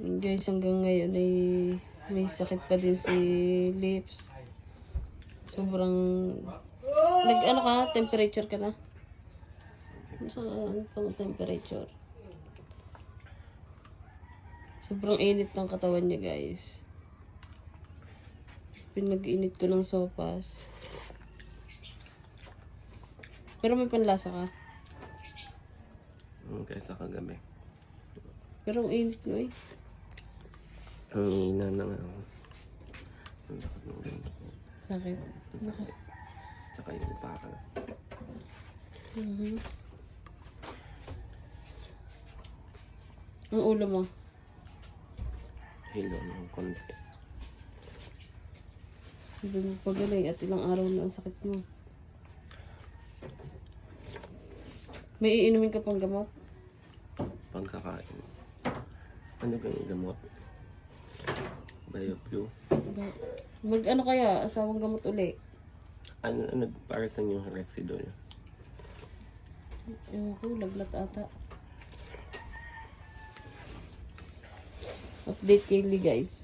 Guys, hanggang ngayon ay may sakit pa din si lips. Sobrang... Nag ano ka? Temperature ka na? Saan pang temperature? Sobrang init ng katawan niya guys. Pinag-init ko ng sopas. Pero may panlasa ka. Hmm, kaysa kagabi. Pero ang init mo eh. Ang ina na nga. Ang lakad ng ganito. Bakit? Ang sakit. Tsaka yung paka. Mhm. Ang ulo mo. Hilo ng konti. Hindi mo pagaling at ilang araw na ang sakit mo. May iinumin ka pang gamot? Pagkakain. Ano ba yung gamot? Ba- Mag ano kaya, asawang gamot uli? Ano, ano para sa yung Rexidol? Ewan ko, laglat ata. Update kay Lee guys.